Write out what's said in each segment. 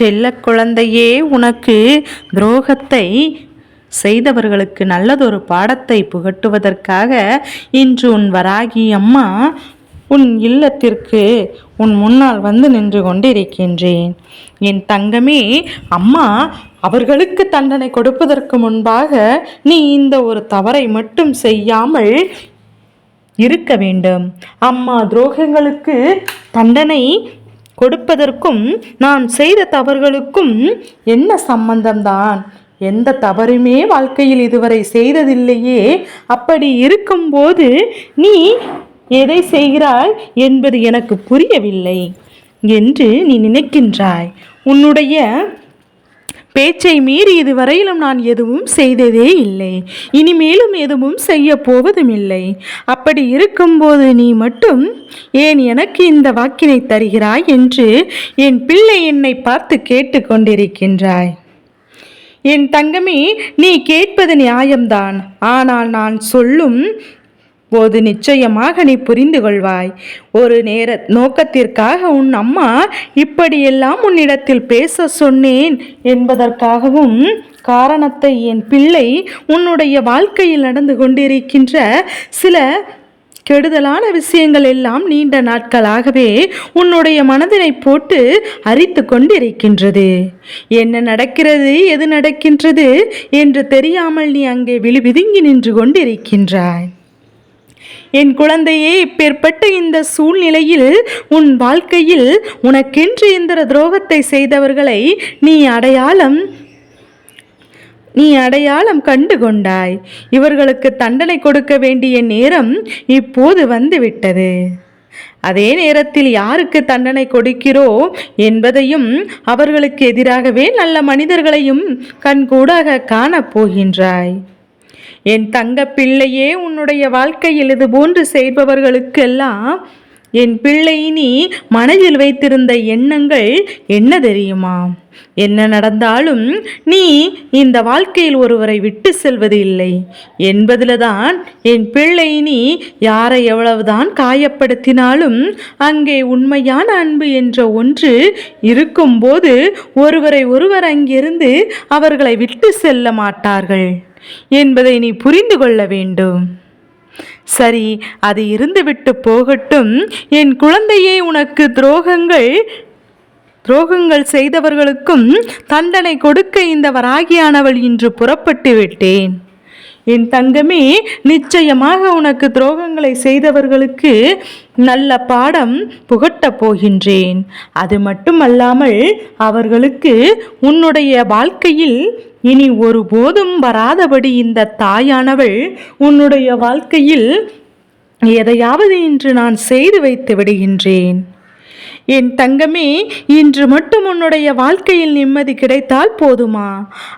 செல்ல குழந்தையே உனக்கு துரோகத்தை செய்தவர்களுக்கு நல்லதொரு பாடத்தை புகட்டுவதற்காக இன்று உன் வராகி அம்மா உன் இல்லத்திற்கு உன் முன்னால் வந்து நின்று கொண்டிருக்கின்றேன். என் தங்கமே அம்மா அவர்களுக்கு தண்டனை கொடுப்பதற்கு முன்பாக நீ இந்த ஒரு தவறை மட்டும் செய்யாமல் இருக்க வேண்டும். அம்மா துரோகங்களுக்கு தண்டனை கொடுப்பதற்கும் நான் செய்த தவறுகளுக்கும் என்ன சம்பந்தம்தான்? எந்த தவறுமே வாழ்க்கையில் இதுவரை செய்ததில்லையே. அப்படி இருக்கும்போது நீ எதை செய்கிறாய் என்பது எனக்கு புரியவில்லை என்று நீ நினைக்கின்றாய். உன்னுடைய பேச்சை மீறி இதுவரையிலும் நான் எதுவும் செய்ததே இல்லை. இனிமேலும் எதுவும் செய்ய போவதும் இல்லை அப்படி இருக்கும்போது நீ மட்டும் ஏன் எனக்கு இந்த வாக்கினை தருகிறாய்? என்று என் பிள்ளை என்னை பார்த்து கேட்டுக்கொண்டிருக்கின்றாய் என் தங்கமே நீ கேட்பது நியாயம்தான். ஆனால் நான் சொல்லும் போது நிச்சயமாக நீ புரிந்து கொள்வாய் ஒரு நேர நோக்கத்திற்காக உன் அம்மா இப்படியெல்லாம் உன்னிடத்தில் பேச சொன்னேன் என்பதற்காகவும் காரணத்தை என் பிள்ளை உன்னுடைய வாழ்க்கையில் நடந்து கொண்டிருக்கின்ற சில கெடுதலான விஷயங்கள் எல்லாம் நீண்ட நாட்களாகவே உன்னுடைய மனதினை போட்டு அரித்து கொண்டிருக்கின்றது. என்ன நடக்கிறது எது நடக்கின்றது என்று தெரியாமல் நீ அங்கே விழுவிதுங்கி நின்று கொண்டிருக்கின்றாய். என் குழந்தையே இப்பேற்பட்ட இந்த சூழ்நிலையில் உன் வாழ்க்கையில் உனக்கென்று இந்த துரோகத்தை செய்தவர்களை நீ அடையாளம் நீ அடையாளம் கண்டு கொண்டாய் இவர்களுக்கு தண்டனை கொடுக்க வேண்டிய நேரம் இப்போது வந்துவிட்டது. அதே நேரத்தில் யாருக்கு தண்டனை கொடுக்கிறோ என்பதையும் அவர்களுக்கு எதிராகவே நல்ல மனிதர்களையும் கண்கூடாக காணப் போகின்றாய் என் தங்க பிள்ளையே உன்னுடைய வாழ்க்கையில் இது போன்று செய்பவர்களுக்கெல்லாம் என் பிள்ளை நீ மனதில் வைத்திருந்த எண்ணங்கள் என்ன தெரியுமா? என்ன நடந்தாலும் நீ இந்த வாழ்க்கையில் ஒருவரை விட்டு செல்வது இல்லை. என்பதில்தான் என் பிள்ளை நீ யாரை எவ்வளவுதான் காயப்படுத்தினாலும் அங்கே உண்மையான அன்பு என்ற ஒன்று இருக்கும்போது ஒருவரை ஒருவர் அங்கிருந்து அவர்களை விட்டு செல்ல மாட்டார்கள். என்பதை நீ புரிந்து கொள்ள வேண்டும். சரி அது இருந்துவிட்டு போகட்டும். என் குழந்தையே உனக்கு துரோகங்கள் துரோகங்கள் செய்தவர்களுக்கும் தண்டனை கொடுக்க இந்த வராகியானவள் இன்று புறப்பட்டு விட்டேன். என் தங்கமே நிச்சயமாக உனக்கு துரோகங்களை செய்தவர்களுக்கு நல்ல பாடம் புகட்டப் போகின்றேன். அது மட்டுமல்லாமல் அவர்களுக்கு உன்னுடைய வாழ்க்கையில் இனி ஒருபோதும் வராதபடி இந்த தாயானவள் உன்னுடைய வாழ்க்கையில் எதையாவது இன்று நான் செய்து வைத்து விடுகின்றேன். என் தங்கமே இன்று மட்டும் உன்னுடைய வாழ்க்கையில் நிம்மதி கிடைத்தால் போதுமா?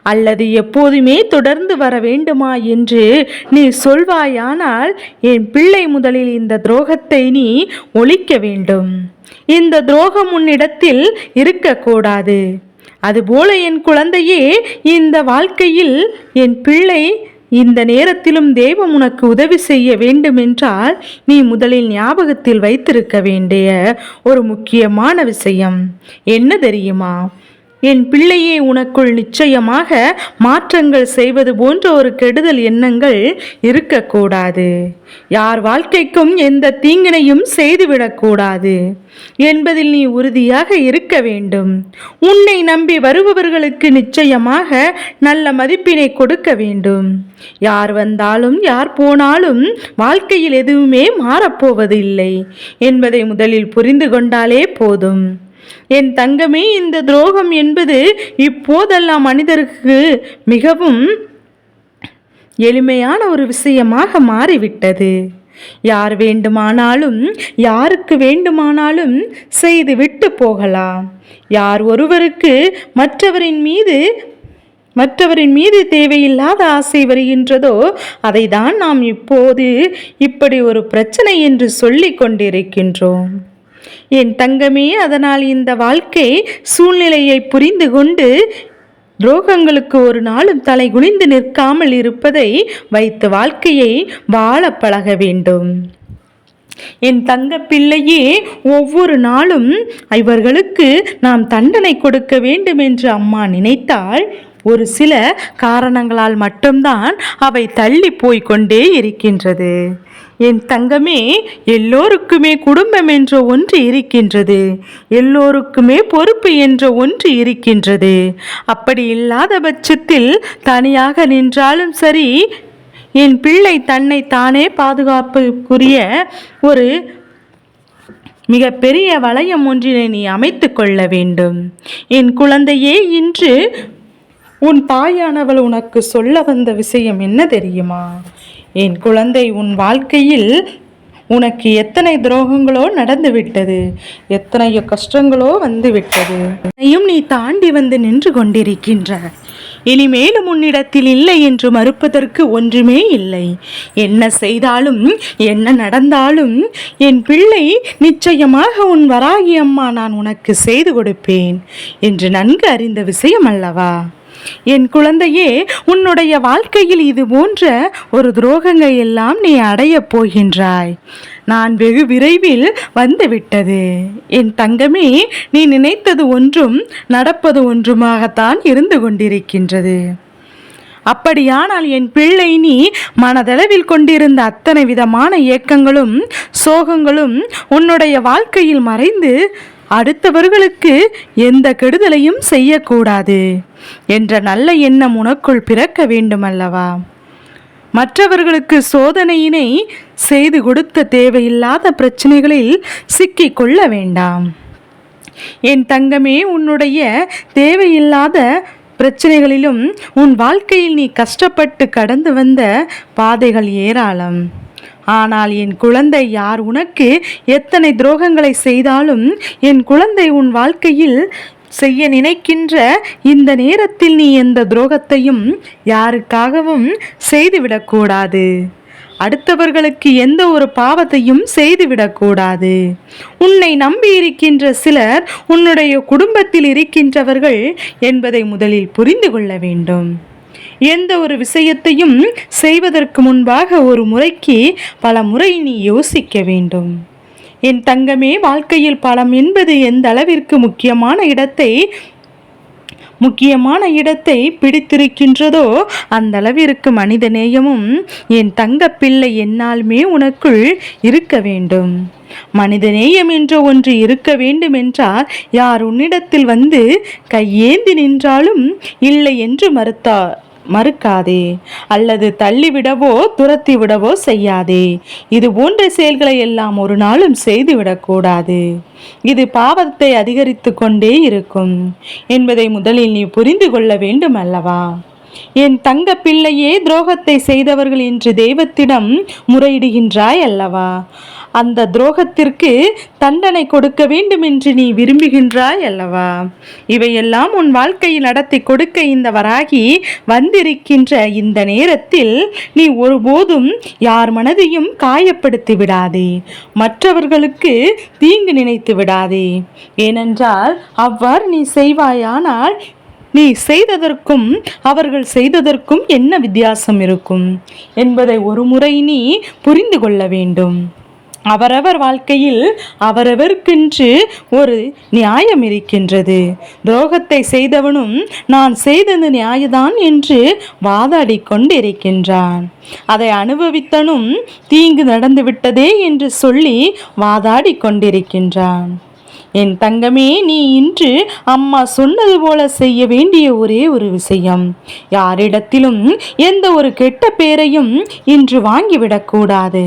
அல்லது எப்போதுமே தொடர்ந்து வர வேண்டுமா என்று நீ சொல்வாயானால் என் பிள்ளை முதலில் இந்த துரோகத்தை நீ ஒழிக்க வேண்டும். இந்த துரோகம் உன்னிடத்தில் இருக்கக்கூடாது. அதுபோல என் குழந்தையே இந்த வாழ்க்கையில் என் பிள்ளை இந்த நேரத்திலும் தெய்வம் உனக்கு உதவி செய்ய வேண்டுமென்றால் நீ முதலில் ஞாபகத்தில் வைத்திருக்க வேண்டிய ஒரு முக்கியமான விஷயம். என்ன தெரியுமா? என் பிள்ளையே உனக்குள் நிச்சயமாக மாற்றங்கள் செய்வது போன்ற ஒரு கெடுதல் எண்ணங்கள் இருக்கக்கூடாது. யார் வாழ்க்கைக்கும் எந்த தீங்கினையும் செய்துவிடக்கூடாது என்பதில் நீ உறுதியாக இருக்க வேண்டும். உன்னை நம்பி வருபவர்களுக்கு நிச்சயமாக நல்ல மதிப்பினை கொடுக்க வேண்டும். யார் வந்தாலும் யார் போனாலும் வாழ்க்கையில் எதுவுமே மாறப்போவதில்லை என்பதை முதலில் புரிந்து கொண்டாலே போதும். என் தங்கமே இந்த துரோகம் என்பது இப்போதெல்லாம் மனிதருக்கு மிகவும் எளிமையான ஒரு விஷயமாக மாறிவிட்டது. யார் வேண்டுமானாலும் யாருக்கு வேண்டுமானாலும் செய்து விட்டு போகலாம். யார் ஒருவருக்கு மற்றவரின் மீது மற்றவரின் மீது தேவையில்லாத ஆசை வருகின்றதோ அதை தான் நாம் இப்போது இப்படி ஒரு பிரச்சனை என்று சொல்லிக் கொண்டிருக்கின்றோம். என் தங்கமே அதனால் இந்த வாழ்க்கை சூழ்நிலையை புரிந்து கொண்டு துரோகங்களுக்கு ஒரு நாளும் தலை குனிந்து நிற்காமல் இருப்பதை வைத்து வாழ்க்கையை வாழ பழக வேண்டும். என் தங்க பிள்ளையே ஒவ்வொரு நாளும் இவர்களுக்கு நாம் தண்டனை கொடுக்க வேண்டும் என்று அம்மா நினைத்தால் ஒரு சில காரணங்களால் மட்டும்தான் அவை தள்ளி போய்கொண்டே இருக்கின்றது. என் தங்கமே எல்லோருக்குமே குடும்பம் என்ற ஒன்று இருக்கின்றது. எல்லோருக்குமே பொறுப்பு என்ற ஒன்று இருக்கின்றது. அப்படி இல்லாத பட்சத்தில் தனியாக நின்றாலும் சரி என் பிள்ளை தன்னை தானே பாதுகாப்புக்குரிய ஒரு மிகப்பெரிய வளையம் ஒன்றினை நீ அமைத்து கொள்ள வேண்டும். என் குழந்தையே இன்று உன் தாயானவள் உனக்கு சொல்ல வந்த விஷயம் என்ன தெரியுமா? என் குழந்தை உன் வாழ்க்கையில் உனக்கு எத்தனை துரோகங்களோ நடந்து விட்டது. எத்தனையோ கஷ்டங்களோ வந்து விட்டது. அதையும் நீ தாண்டி வந்து நின்று கொண்டிருக்கின்ற. இனிமேலும் உன்னிடத்தில் இல்லை என்று மறுப்பதற்கு ஒன்றுமே இல்லை. என்ன செய்தாலும் என்ன நடந்தாலும் என் பிள்ளை நிச்சயமாக உன் வராகி அம்மா நான் உனக்கு செய்து கொடுப்பேன் என்று நன்கு அறிந்த விஷயம் அல்லவா? என் குழந்தையே உன்னுடைய வாழ்க்கையில் இது போன்ற ஒரு துரோகங்கள் எல்லாம் நீ அடையப் போகின்றாய். நான் வெகு விரைவில் வந்துவிட்டது. என் தங்கமே நீ நினைத்தது ஒன்றும் நடப்பது ஒன்றுமாகத்தான் இருந்து கொண்டிருக்கின்றது. அப்படியானால் என் பிள்ளை நீ மனதளவில் கொண்டிருந்த அத்தனை விதமான ஏக்கங்களும் சோகங்களும் உன்னுடைய வாழ்க்கையில் மறைந்து அடுத்தவர்களுக்கு எந்த கெடுதலையும் செய்யக்கூடாது என்ற நல்ல எண்ணம் உனக்குள் பிறக்க வேண்டுமல்லவா? மற்றவர்களுக்கு சோதனையினை செய்து கொடுத்த தேவையில்லாத பிரச்சனைகளில் சிக்கிக் கொள்ள வேண்டாம். என் தங்கமே உன்னுடைய தேவையில்லாத பிரச்சனைகளிலும் உன் வாழ்க்கையில் நீ கஷ்டப்பட்டு கடந்து வந்த பாதைகள் ஏராளம். ஆனால் என் குழந்தை யார் உனக்கு? எத்தனை துரோகங்களை செய்தாலும் என் குழந்தை உன் வாழ்க்கையில் செய்ய நினைக்கின்ற இந்த நேரத்தில் நீ எந்த துரோகத்தையும் யாருக்காகவும் செய்துவிடக்கூடாது அடுத்தவர்களுக்கு எந்த ஒரு பாவத்தையும் செய்துவிடக்கூடாது உன்னை நம்பி இருக்கின்ற சிலர் உன்னுடைய குடும்பத்தில் இருக்கின்றவர்கள் என்பதை முதலில் புரிந்து கொள்ள வேண்டும். எந்த ஒரு விஷயத்தையும் செய்வதற்கு முன்பாக ஒரு முறைக்கு பல முறை நீ யோசிக்க வேண்டும். என் தங்கமே வாழ்க்கையில் பலம் என்பது எந்த அளவிற்கு முக்கியமான இடத்தை முக்கியமான இடத்தை பிடித்திருக்கின்றதோ அந்த அளவிற்கு மனித நேயமும் என் தங்க பிள்ளை என்னாலுமே உனக்குள் இருக்க வேண்டும். மனிதநேயம் என்ற ஒன்று இருக்க வேண்டும் என்றால் யார் உன்னிடத்தில் வந்து கையேந்தி நின்றாலும் இல்லை என்று மறுத்தார் மறுக்காதே. அல்லது தள்ளிவிடவோ துரத்தி விடவோ செய்யாதே. இது போன்ற செயல்களை எல்லாம் ஒரு நாளும் செய்துவிடக்கூடாது இது பாவத்தை அதிகரித்து கொண்டே இருக்கும். என்பதை முதலில் நீ புரிந்து கொள்ள வேண்டும் அல்லவா? என் தங்க பிள்ளையே துரோகத்தை செய்தவர்கள் என்று தெய்வத்திடம் முறையிடுகின்றாய் அல்லவா? அந்த துரோகத்திற்கு தண்டனை கொடுக்க வேண்டும் என்று நீ விரும்புகின்றாய் அல்லவா? இவையெல்லாம் உன் வாழ்க்கையில் நடத்தி கொடுக்க இந்த வராகி வந்திருக்கின்ற இந்த நேரத்தில் நீ ஒருபோதும் யார் மனதையும் காயப்படுத்தி விடாதே. மற்றவர்களுக்கு தீங்கு நினைத்து விடாதே. ஏனென்றால் அவ்வாறு நீ செய்வாயானால் நீ செய்ததற்கும் அவர்கள் செய்ததற்கும் என்ன வித்தியாசம் இருக்கும்? என்பதை ஒரு முறை நீ புரிந்து கொள்ள வேண்டும். அவரவர் வாழ்க்கையில் அவரவருக்கென்று ஒரு நியாயம் இருக்கின்றது. துரோகத்தை செய்தவனும் நான் செய்தது நியாயதான் என்று வாதாடி கொண்டிருக்கின்றான். அதை அனுபவித்தனும் தீங்கு நடந்துவிட்டதே என்று சொல்லி வாதாடி கொண்டிருக்கின்றான். என் தங்கமே நீ இன்று அம்மா சொன்னது போல செய்ய வேண்டிய ஒரே ஒரு விஷயம். யாரிடத்திலும் எந்த ஒரு கெட்ட பேரையும் இன்று வாங்கிவிடக்கூடாது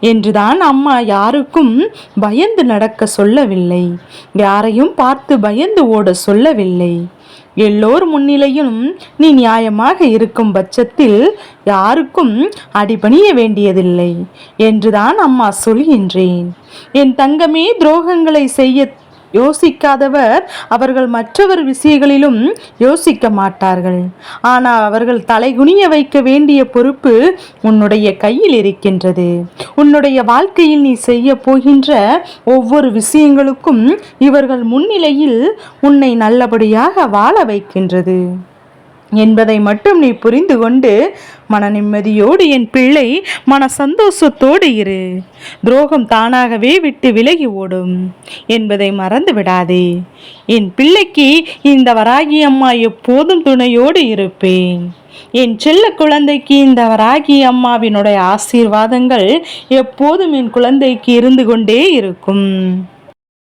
என்றுதான் அம்மா யாருக்கும் பயந்து நடக்க சொல்லவில்லை. யாரையும் பார்த்து பயந்து ஓட சொல்லவில்லை. எல்லோர் முன்னிலையும் நீ நியாயமாக இருக்கும் பட்சத்தில் யாருக்கும் அடிபணிய வேண்டியதில்லை என்றுதான் அம்மா சொல்கின்றேன். என் தங்கமே துரோகங்களை செய்ய யோசிக்காதவர் அவர்கள் மற்றவர் விஷயங்களிலும் யோசிக்க மாட்டார்கள். ஆனால் அவர்கள் தலைகுனிய வைக்க வேண்டிய பொறுப்பு உன்னுடைய கையில் இருக்கின்றது. உன்னுடைய வாழ்க்கையில் நீ செய்ய போகின்ற ஒவ்வொரு விஷயங்களுக்கும் இவர்கள் முன்னிலையில் உன்னை நல்லபடியாக வாழ வைக்கின்றது. என்பதை மட்டும் நீ புரிந்து கொண்டு மன நிம்மதியோடு என் பிள்ளை மன சந்தோஷத்தோடு இரு. துரோகம் தானாகவே விட்டு விலகி ஓடும் என்பதை மறந்து விடாதே என் பிள்ளைக்கு இந்த வராகி அம்மா எப்போதும் துணையோடு இருப்பேன். என் செல்ல குழந்தைக்கு இந்த வராகி அம்மாவினுடைய ஆசீர்வாதங்கள் எப்போதும் என் குழந்தைக்கு இருந்து கொண்டே இருக்கும்.